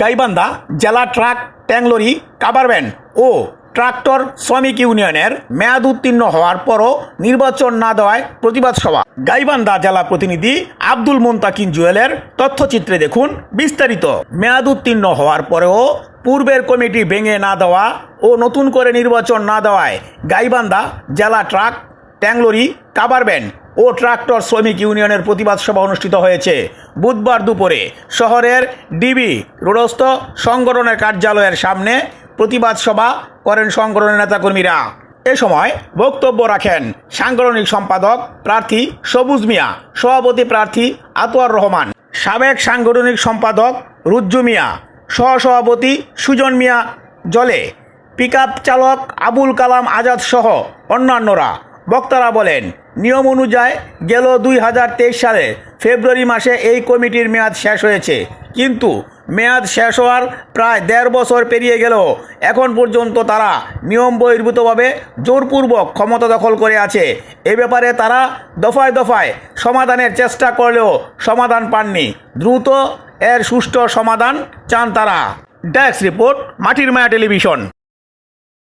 গাইবান্ধা জেলা ট্রাক ট্যাংলরি কাবারভ্যান ও ট্রাক্টর শ্রমিক ইউনিয়নের মেয়াদ উত্তীর্ণ হওয়ার পরও নির্বাচন না দেওয়ায় প্রতিবাদ সভা। গাইবান্ধা জেলা প্রতিনিধি আব্দুল মুন্তাকিন জুয়েলের তথ্যচিত্রে দেখুন বিস্তারিত। মেয়াদ উত্তীর্ণ হওয়ার পরেও পূর্বের কমিটি ভেঙে না দেওয়া ও নতুন করে নির্বাচন না দেওয়ায় গাইবান্ধা জেলা ট্রাক ট্যাংলরি কাবারব্যান্ড ও ট্রাক্টর শ্রমিক ইউনিয়নের প্রতিবাদ সভা অনুষ্ঠিত হয়েছে। বুধবার দুপুরে শহরের ডিবি রোডস্থ সংগঠনের কার্যালয়ের সামনে প্রতিবাদ সভা করেন সংগঠনের নেতাকর্মীরা। এ সময় বক্তব্য রাখেন সাংগঠনিক সম্পাদক প্রার্থী সবুজ মিয়া, সভাপতি প্রার্থী আতোয়ার রহমান, সাবেক সাংগঠনিক সম্পাদক রুজ্জু মিয়া, সহসভাপতি সুজন মিয়া জলে, পিকআপ চালক আবুল কালাম আজাদ সহ অন্যান্যরা। বক্তারা বলেন নিয়ম অনুযায়ী গেল দুই হাজার তেইশ সালে। ফেব্রুয়ারি মাসে এই কমিটির মেয়াদ শেষ হয়েছে। কিন্তু মেয়াদ শেষ হওয়ার প্রায় দেড় বছর পেরিয়ে গেলেও এখন পর্যন্ত তারা নিয়ম বহির্ভূতভাবে জোরপূর্বক ক্ষমতা দখল করে আছে। এ ব্যাপারে তারা দফায় দফায় সমাধানের চেষ্টা করলেও সমাধান পাননি। দ্রুত এর সুষ্ঠু সমাধান চান তারা। ডেস্ক রিপোর্ট, মাটির মায়া টেলিভিশন।